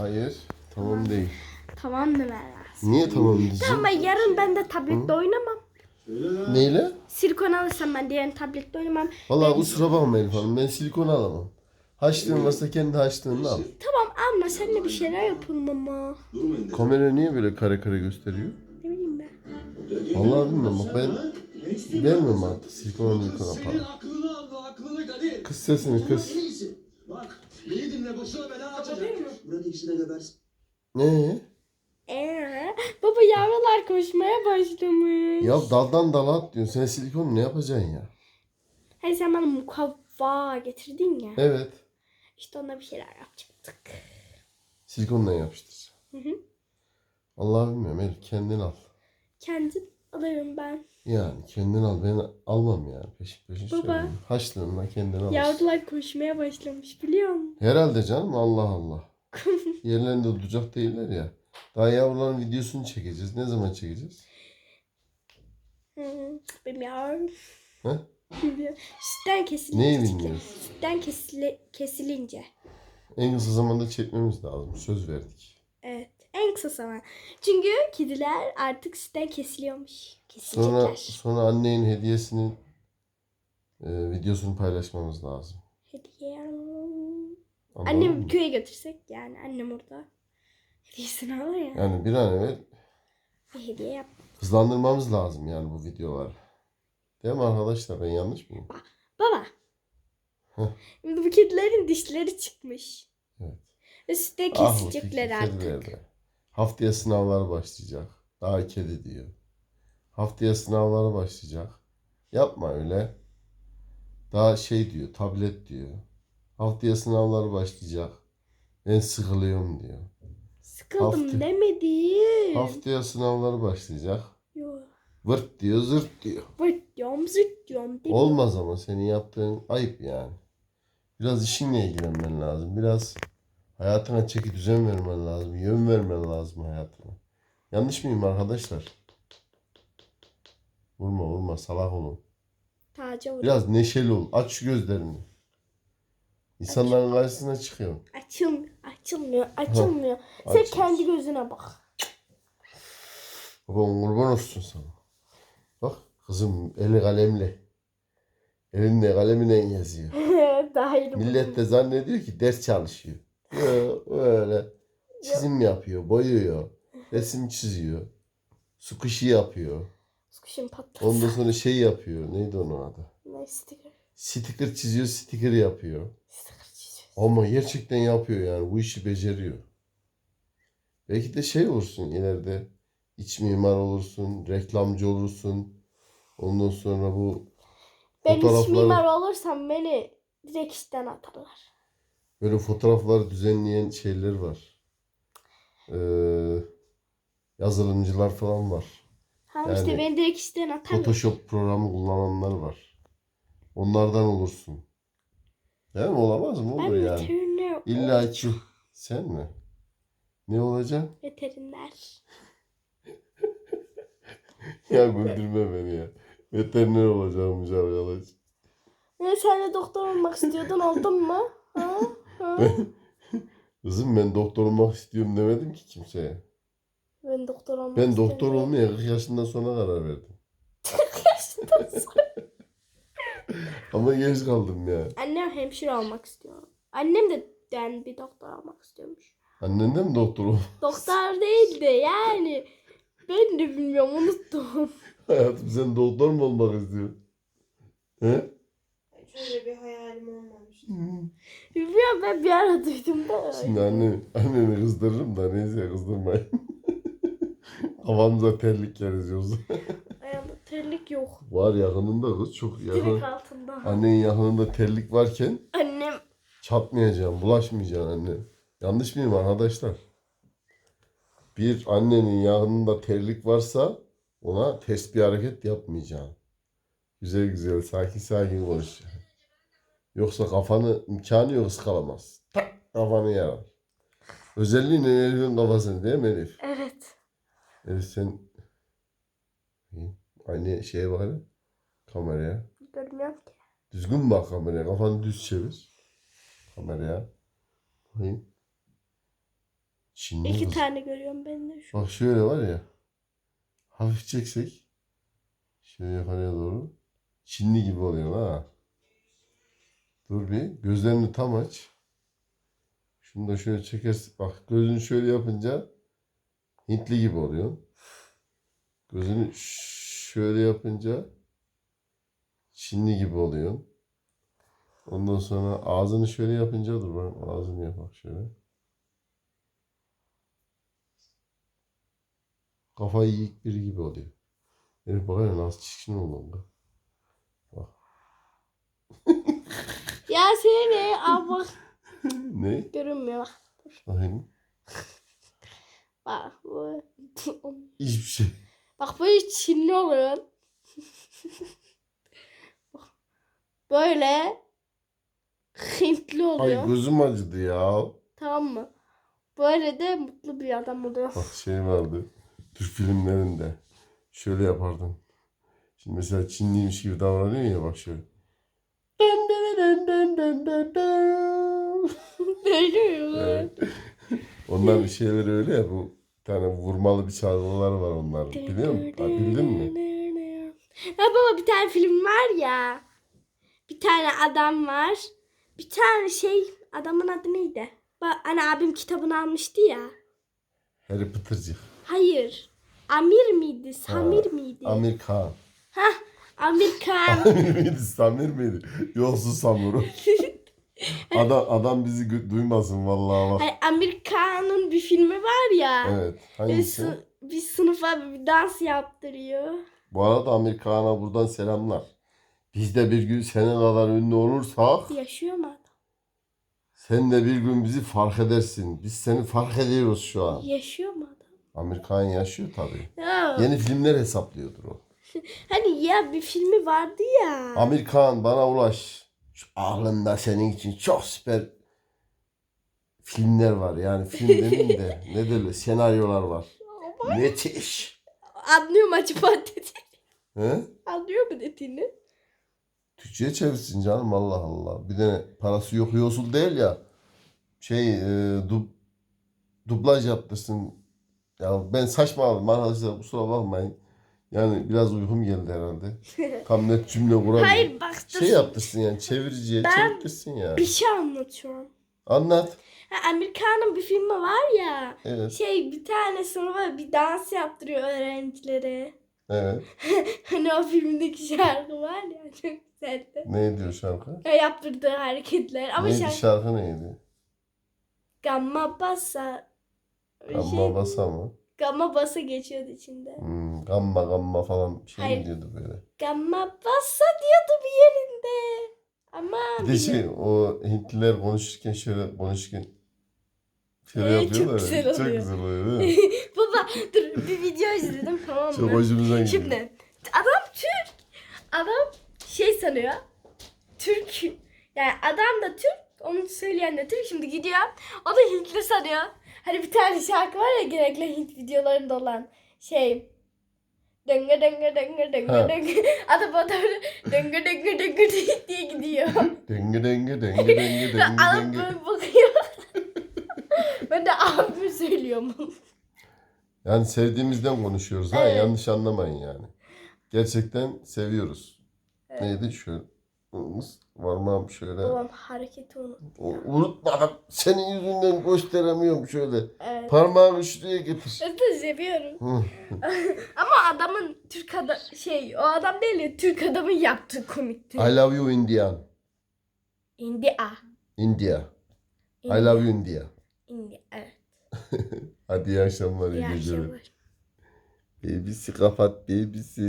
Hayır. Tamam değil. Tamam demen lazım. Niye tamam diyeceğim? Ama yarın ben de tablette oynamam. Neyle? Silikon alırsam ben de yarın tablette oynamam. Vallahi kusura bakma Elif Hanım. Ben silikon alamam. Haçlığın varsa kendi haçlığını al. Tamam alma sen de bir şeyler yapalım ama. Kamera niye böyle kare kare gösteriyor? Ne bileyim ben. Vallahi bilmiyorum bak ben vermiyorum artık silikon Senin aklını aldı, aklını Kadir. Kız sesini kız. De gebersin. Ne? Ee, baba yavrular koşmaya başlamış. Ya daldan dala at diyorsun. Sen silikon ne yapacaksın ya? Hayır sen bana mukavva getirdin ya. Evet. İşte ona bir şeyler yapacaktık. Silikonla yapıştır. Hı hı. Allah bilmiyorum Elif kendin al. Kendim alırım ben. Yani kendin al. Ben almam yani. Peşin peşin Baba. söyleyeyim. Haçlığınla kendin al. Yavrular koşmaya başlamış biliyor musun? Herhalde canım Allah Allah. Yerlerinde duracak değiller ya. Daha yavruların videosunu çekeceğiz. Ne zaman çekeceğiz? Hı, bilmiyorum. He? Bilmiyorum. Sütten kesilince. Neyi bilmiyoruz? Sütten kesile, kesilince. En kısa zamanda çekmemiz lazım. Söz verdik. Evet. En kısa zaman. Çünkü kediler artık sütten kesiliyormuş. Sonra Kesilecekler. sonra annenin hediyesinin e, videosunu paylaşmamız lazım. Hediye. Anladın Annem mı? köye götürsek yani annem orada hediyesini alır ya. Yani bir an evvel Bir hediye yap. hızlandırmamız lazım yani bu videoları. Değil mi arkadaşlar? Ben yanlış mıyım? Baba. Heh. Şimdi bu kedilerin dişleri çıkmış. Evet. Ve sütte Ah bu kedi- artık. kedilerde. Haftaya sınavlar başlayacak. Daha kedi diyor. Haftaya sınavları başlayacak. Yapma öyle. Daha şey diyor, tablet diyor. Haftaya sınavlar başlayacak. Ben sıkılıyorum diyor. Sıkıldım Hafta- demedim. Haftaya sınavlar başlayacak. Yok. Vırt diyor, zırt diyor. Vırt diyorum zırt diyorum. demiyorum. Olmaz ama senin yaptığın ayıp yani. Biraz işinle ilgilenmen lazım. Biraz hayatına çeki düzen vermen lazım. Yön vermen lazım hayatına. Yanlış mıyım arkadaşlar? Vurma vurma salak olun. Taca vur. Biraz neşeli ol. Aç şu gözlerini. İnsanların karşısına çıkıyorsun. Açılmıyor. Açılmıyor. Açılmıyor. Sen kendi gözüne bak. Babam kurban olsun sana. Bak kızım eli kalemli. Elinde kalemine yazıyor. Daha iyi. Millet de zannediyor ki ders çalışıyor. Yo, öyle çizim yapıyor, boyuyor, resim çiziyor, su kuşu yapıyor. Sıkışın patlasın. Ondan sonra şey yapıyor. Neydi onun adı? Ne sticker? Sticker çiziyor, sticker yapıyor. Sticker çiziyor. Ama gerçekten yapıyor yani. Bu işi beceriyor. Belki de şey olursun ileride. iç mimar olursun, reklamcı olursun. Ondan sonra bu Ben Fotoğrafları- mimar olursam beni direkt işten atarlar. böyle fotoğrafları düzenleyen şeyler var. Ee, yazılımcılar falan var. Ha Yani- işte beni direkt işten atarlar. Photoshop programı kullananlar var. Onlardan olursun. Değil mi? Olamaz mı? ben Olur yani. veteriner İlla ki sen mi? Ne olacaksın? Veteriner. Ya güldürme beni ya. Veteriner olacağımmış arkadaş. Ne sen de doktor olmak istiyordun oldun mu? Ha? Ha? Kızım ben doktor olmak istiyorum demedim ki kimseye. Ben doktor olmak Ben doktor olmaya 40 yaşından sonra karar verdim. Yaşından sonra. Ama geç kaldım ya. Annem hemşire olmak istiyor. Annem de yani bir doktor olmak istiyormuş. Annen de mi doktor ol? Doktor değildi yani. Ben de bilmiyorum unuttum. Hayatım sen doktor mu olmak istiyorsun? He? Şöyle bir hayalim olmamıştı. Bilmiyorum ben bir ara duydum da. Şimdi anne, anneni kızdırırım da neyse kızdırmayın. Kafamıza terlik yeriz yoksa. Terlik yok. Var yakınında kız çok yakın. Direkt altında. Annenin yakınında terlik varken Annem çatmayacaksın, bulaşmayacaksın anne. Yanlış mıyım arkadaşlar? Bir annenin yanında terlik varsa ona ters bir hareket yapmayacaksın. Güzel güzel, sakin sakin konuş. Yoksa kafanı imkanı yok ıskalamaz. Tak kafanı yarar. Özelliğin Elif'in kafasını değil mi Elif? evet. Elif sen aynı şeye bak hele. Kameraya. Görmüyorum ki. Düzgün bak kameraya. Kafanı düz çevir. Kameraya. Bakayım. Çinli İki kız. tane görüyorum ben de şu. Bak şöyle var ya. Hafif çeksek. Şöyle yukarıya doğru. Çinli gibi oluyor ha. Dur bir. Gözlerini tam aç. Şunu da şöyle çekersin. Bak gözünü şöyle yapınca Hintli gibi oluyor. Gözünü şöyle yapınca Çinli gibi oluyor. Ondan sonra ağzını şöyle yapınca dur bak ağzını yap bak şöyle. Kafayı yiyik biri gibi oluyor. Herif bakar nasıl çirkin oldu. Bak. Ya seni bak ne? görünmüyor bak. Bakayım. Bak bu. Hiçbir şey. Bak böyle Çinli. Bak, böyle Hintli Ay oluyor. gözüm acıdı ya. Tamam mı? Böyle de mutlu bir adam oluyor. Bak şey vardı. Türk filmlerinde. Şöyle yapardın. Şimdi mesela Çinliymiş gibi davranıyor ya bak şöyle. Dın dın dın dın dın dın dın. Böyle mi? Evet. Onların şeyleri öyle ya bu bir tane vurmalı bir çalgıları var onların. Biliyor musun? Ha, bildin mi? Ha baba bir tane film var ya. Bir tane adam var. Bir tane şey adamın adı neydi? Bak hani abim kitabını almıştı ya. Harry Potter'cık. Hayır. Amir miydi? Samir miydi? Amir Khan. Hah, Amir Khan. Amir miydi? Samir miydi? Yolsuz Samuru. adam, adam bizi duymasın vallahi bak. Hayır, Amir Khan'ın bir filmi var ya. Evet. Hangisi? sı- bir sınıfa bir dans yaptırıyor. Bu arada Amir Khan'a buradan selamlar. Biz de bir gün senin kadar ünlü olursak Yaşıyor mu adam? sen de bir gün bizi fark edersin. Biz seni fark ediyoruz şu an. Yaşıyor mu adam? Amir Khan yaşıyor tabii. Ya, Yeni filmler hesaplıyordur o. Hani ya bir filmi vardı ya. Amir Khan bana ulaş. Aklımda senin için çok süper filmler var. Yani film demeyeyim de ne derler senaryolar var. Müthiş. Anlıyor mu acaba dedi? He? Anlıyor mu dediğini? Türkçe'ye çevirsin canım Allah Allah. Bir de parası yok yosul değil ya. Şey e, dub, dublaj yaptırsın. Ya ben saçmaladım arkadaşlar kusura bakmayın. Yani biraz uykum geldi herhalde. Tam net cümle kuramıyorum. Hayır bak dur. Şey yaptırsın yani çeviriciye Ben- çevirtirsin ya. Bir şey anlatıyorum. Anlat. Ha, Amerikan'ın bir filmi var ya. Evet. Şey bir tane sınıfa bir dans yaptırıyor öğrencilere. Evet. Hani o filmdeki şarkı var ya çok güzeldi. Ne diyor şarkı? Ya yaptırdığı hareketler. Ama neydi şarkı şarkı neydi? gamma basa. bir Gamma şey, basa mı? Gamma basa geçiyordu içinde. Hmm, gamma gamma falan şey Hayır. mi diyordu böyle? Gamma basa diyordu bir yerinde. Ama Bir de şey o Hintliler konuşurken şöyle konuşurken şöyle Evet, yapıyorlar çok ya. güzel Çok oluyor. güzel oluyor değil mi? Baba dur bir video izledim tamam Çok mı? hoşumuza gidiyor. Şimdi adam Türk. Adam şey sanıyor. Türk. Yani adam da Türk. Onu söyleyen de Türk. Şimdi gidiyor. O da Hintli sanıyor. Hani bir tane şarkı var ya genellikle Hint videolarında olan şey. Döngü döngü döngü döngü Ha. döngü. Adam o da böyle döngü döngü döngü diye gidiyor. Denge denge denge denge denge Adam denge. böyle bakıyor. ben de abim söylüyorum. Yani sevdiğimizden konuşuyoruz ha Evet. yanlış anlamayın yani. Gerçekten seviyoruz. Evet. Neydi şöyle varmam şöyle. Babam hareketi unut. O- Unutmadım. Senin yüzünden gösteremiyorum şöyle. Evet. Parmağını şuraya getir. De seviyorum. Ama adamın Türk adam şey o adam değil ya Türk adamın yaptığı komikti. I love you Indian. India. India. I India. love you India. India. Evet. Hadi iyi akşamlar, iyi İyi geceler. akşamlar. Babysi kapat babysi.